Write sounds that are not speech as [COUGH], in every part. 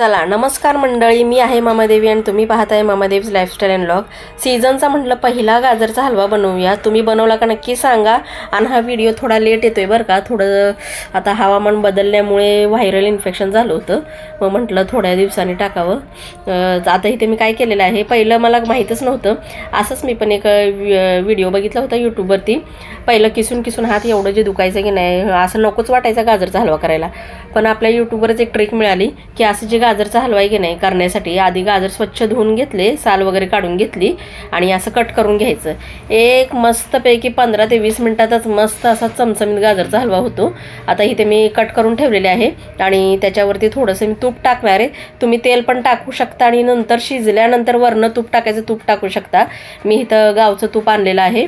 चला नमस्कार मंडळी मी आहे मामादेवी आणि तुम्ही पाहताय मामादेवीज लाईफस्टाईल अँड लॉग सीझनचा म्हटलं पहिला गाजरचा हलवा बनवूया. तुम्ही बनवला का नक्की सांगा. आणि हा व्हिडिओ थोडा लेट येतोय बरं का. थोडं आता हवामान बदलल्यामुळे व्हायरल इन्फेक्शन झालं होतं. मग म्हटलं थोड्या दिवसांनी टाकावं. आता इथे मी काय केलेलं आहे पहिलं मला माहीतच नव्हतं. असंच मी पण एक व्हिडिओ बघितला होता यूट्यूबवरती पहिलं किसून किसून हात एवढं जे दुखायचं की नाही असं नकोच वाटायचा गाजरचा हलवा करायला. पण आपल्या यूट्यूबवरच एक ट्रिक मिळाली की असं जे गाजरचा हलवा आहे की नाही करण्यासाठी आधी गाजर स्वच्छ धुवून घेतले साल वगैरे काढून घेतली आणि असं कट करून घ्यायचं. एक मस्तपैकी पंधरा ते वीस मिनटातच मस्त असा चमचमीत गाजरचा हलवा होतो. आता इथे मी कट करून ठेवलेले आहे आणि त्याच्यावरती थोडंसं मी तूप टाकणार आहे. तुम्ही तेल पण टाकू शकता आणि नंतर शिजल्यानंतर वरनं तूप टाकायचं तूप टाकू शकता. मी इथं गावचं तूप आणलेलं आहे.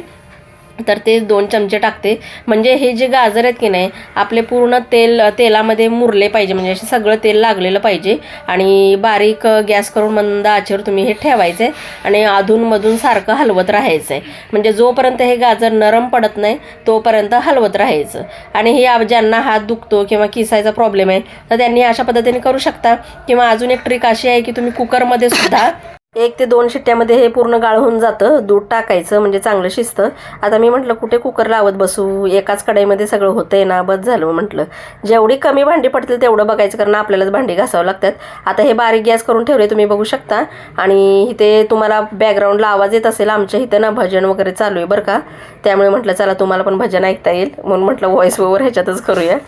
तर ते दोन चमचे टाकते. म्हणजे हे जे गाजर आहेत की नाही आपले पूर्ण तेल तेलामध्ये मुरले पाहिजे. म्हणजे असे सगळं तेल लागलेलं पाहिजे. आणि बारीक गॅस करून मंद आचेवर तुम्ही हे ठेवायचं. आहे आणि अधूनमधून सारखं हलवत राहायचं. आहे म्हणजे जोपर्यंत हे गाजर नरम पडत नाही तोपर्यंत हलवत राहायचं. आणि हे ज्यांना हात दुखतो किंवा किसायचा प्रॉब्लेम आहे तर त्यांनी अशा पद्धतीने करू शकता. किंवा अजून एक ट्रिक अशी आहे की तुम्ही कुकरमध्ये सुद्धा एक ते दोन शिट्ट्यामध्ये हे पूर्ण गाळ होऊन जातं दूध टाकायचं म्हणजे चांगलं शिजतं. आता मी म्हटलं कुठे कुकर लावत बसू? एकाच कढईमध्ये सगळं होतंय ना? बस झालं म्हटलं. जेवढी कमी भांडी पडतील तेवढं बघायचं कारण आपल्यालाच भांडी घासावं लागतात. आता हे बारीक गॅस करून ठेवले तुम्ही बघू शकता. आणि इथे तुम्हाला बॅकग्राऊंडला आवाज येत असेल आमच्या इथं ना भजन वगैरे चालू आहे बरं का. त्यामुळे म्हटलं चला तुम्हाला पण भजन ऐकता येईल. म्हणून म्हटलं व्हॉईस ओवर ह्याच्यातच करूया.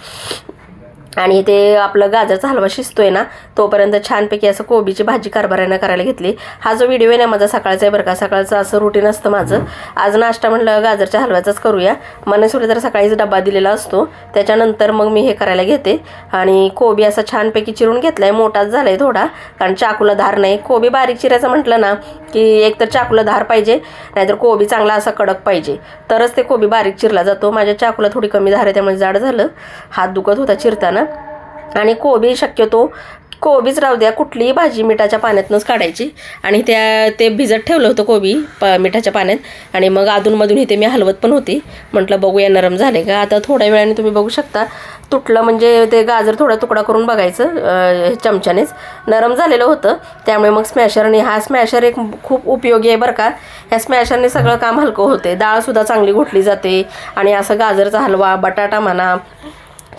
आणि ते आपलं गाजरचा हलवा शिजतोय ना तोपर्यंत छानपैकी असं कोबीची भाजी कारभारानं करायला घेतली. हा जो व्हिडिओ आहे ना माझा सकाळचा आहे बरं का. सकाळचं असं रुटीन असतं माझं. आज नाश्ता म्हटलं गाजरच्या हलव्याचाच करूया. मनसुरी तर सकाळीच डबा दिलेला असतो. त्याच्यानंतर मग मी हे करायला घेते. आणि कोबी असा छानपैकी चिरून घेतला आहे मोठाच झाला आहे थोडा. कारण चाकूला धार नाही. कोबी बारीक चिरायचं म्हटलं ना की एक तर चाकूला धार पाहिजे नाहीतर कोबी चांगला असा कडक पाहिजे. तरच ते कोबी बारीक चिरला जातो. माझ्या चाकूला थोडी कमी धार आहे त्यामुळे जाड झालं. हात दुखत होता चिरताना. आणि कोबी शक्यतो कोबीच राहू द्या कुठलीही भाजी मिठाच्या पाण्यातनंच काढायची. आणि त्या ते भिजत ठेवलं होतं कोबी प मिठाच्या पाण्यात. आणि मग अधूनमधून इथे मी हलवत पण होती. म्हटलं बघूया नरम झाले का? आता थोड्या वेळाने तुम्ही बघू शकता. तुटलं म्हणजे ते गाजर थोडा तुकडा करून बघायचं चमच्यानेच. नरम झालेलं होतं. त्यामुळे मग स्मॅशरने हा स्मॅशर एक खूप उपयोगी आहे बरं का. ह्या स्मॅशरने सगळं काम हलकं होते डाळसुद्धा चांगली घोटली जाते. आणि असं गाजरचा हलवा बटाटा म्हणा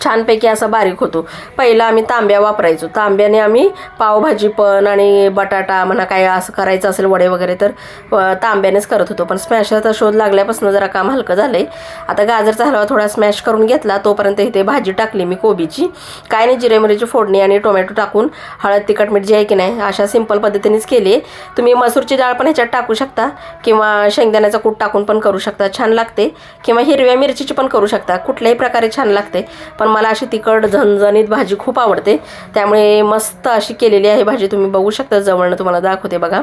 छानपैकी असा बारीक होतो. पहिला आम्ही तांब्या वापरायचो. तांब्याने आम्ही पावभाजी पण आणि बटाटा म्हणा काय असं करायचं असेल वडे वगैरे तर तांब्यानेच करत होतो. पण स्मॅशचा शोध लागल्यापासून जरा काम हलकं झालं आहे आता गाजरचा हलवा थोडा स्मॅश करून घेतला तोपर्यंत इथे भाजी टाकली मी कोबीची. काय नाही जिरे मिरीची फोडणी आणि टोमॅटो टाकून हळद तिखट मीठ जे आहे की नाही अशा सिंपल पद्धतीनेच केली. आहे तुम्ही मसूरची डाळ पण ह्याच्यात टाकू शकता किंवा शेंगदाण्याचा कूट टाकून पण करू शकता. छान लागते. किंवा हिरव्या मिरचीची पण करू शकता. कुठल्याही प्रकारे छान लागते. पण पण मला अशी तिखट झणझणीत भाजी खूप आवडते. त्यामुळे मस्त अशी केलेली आहे भाजी तुम्ही बघू शकता. जवळनं तुम्हाला दाखवते बघा.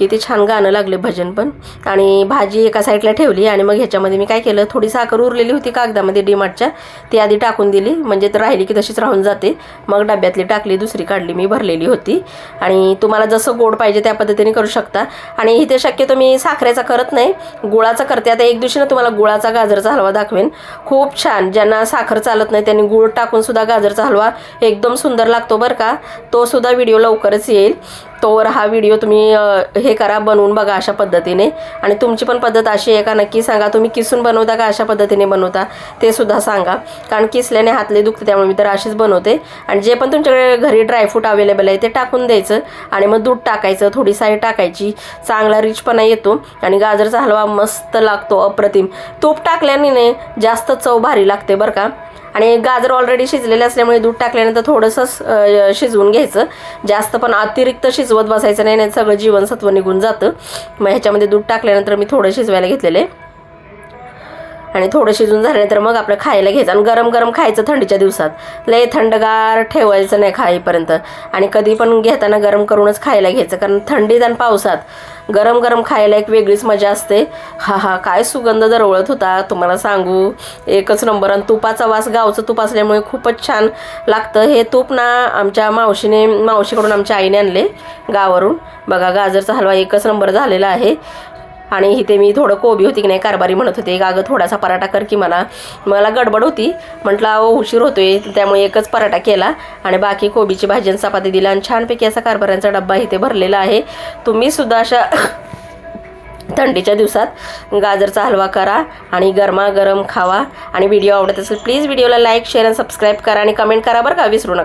किती छान गाणं लागले भजन पण. आणि भाजी एका साईडला ठेवली आणि मग ह्याच्यामध्ये मी काय केलं थोडी साखर उरलेली होती कागदामध्ये डीमार्टच्या ती आधी टाकून दिली. म्हणजे तर राहिली की तशीच राहून जाते. मग डब्यातली टाकली दुसरी काढली मी भरलेली होती. आणि तुम्हाला जसं गोड पाहिजे त्या पद्धतीने करू शकता. आणि इथे शक्यतो मी साखरेचा करत नाही. गुळाचा करते. आता एक दिवशी ना तुम्हाला गुळाचा गाजरचा हलवा दाखवेन. खूप छान. ज्यांना साखर चालत नाही त्यांनी गुळ टाकून सुद्धा गाजरचा हलवा एकदम सुंदर लागतो बरं का. तो सुद्धा व्हिडिओ लवकरच येईल. तोवर हा व्हिडिओ तुम्ही हे करा बनवून बघा अशा पद्धतीने. आणि तुमची पण पद्धत अशी आहे का नक्की सांगा. तुम्ही किसून बनवता का अशा पद्धतीने बनवता ते सुद्धा सांगा. कारण किसल्याने हातले दुखते त्यामुळे मी तर अशीच बनवते. आणि जे पण तुमच्याकडे घरी ड्रायफ्रूट अवेलेबल आहे ते टाकून द्यायचं. आणि मग दूध टाकायचं थोडी साई टाकायची. चांगला रिचपणा येतो. आणि गाजरचा हलवा मस्त लागतो अप्रतिम. तूप टाकल्याने नाही जास्त चव भारी लागते बरं का. आणि गाजर ऑलरेडी शिजलेले असल्यामुळे दूध टाकल्यानंतर थोडंसंच शिजवून घ्यायचं. जास्त पण अतिरिक्त शिजवत बसायचं नाही नाही सगळं जीवनसत्व निघून जातं. मग ह्याच्यामध्ये दूध टाकल्यानंतर मी थोडं शिजवायला घेतलेले आणि थोडं शिजून झाल्यानंतर मग आपलं खायला घ्यायचं. आणि गरम गरम खायचं थंडीच्या दिवसात. लय थंडगार ठेवायचं नाही खाईपर्यंत. आणि कधी पण घेताना गरम करूनच खायला घ्यायचं. कारण थंडीत आणि पावसात गरम गरम खायला एक वेगळीच मजा असते. हा हा काय सुगंध दरवळत होता तुम्हाला सांगू? एकच नंबर. आणि तुपाचा वास गावचं तूप असल्यामुळे खूपच छान लागतं. हे तूप ना आमच्या मावशीने मावशीकडून आमच्या आईने आणले गावावरून. बघा गाजरचा हलवा एकच नंबर झालेला आहे. आणि इथे मी थोडं कोबी होती की नाही कारभारी म्हणत होते. अगं थोडासा पराठा कर की मला. मला गडबड होती. म्हटलं अहो उशीर होतोय. त्यामुळे एकच पराठा केला. आणि बाकी कोबीची भाजी आणि चपाती दिला. आणि छानपैकी असा कारभाऱ्यांचा डब्बा इथे भरलेला आहे. तुम्ही सुद्धा अशा [COUGHS] थंडीच्या दिवसात गाजरचा हलवा करा आणि गरमागरम खावा. आणि व्हिडिओ आवडत असेल प्लीज व्हिडिओला लाईक शेअर आणि सबस्क्राईब करा आणि कमेंट करा बरं का. विसरू नका.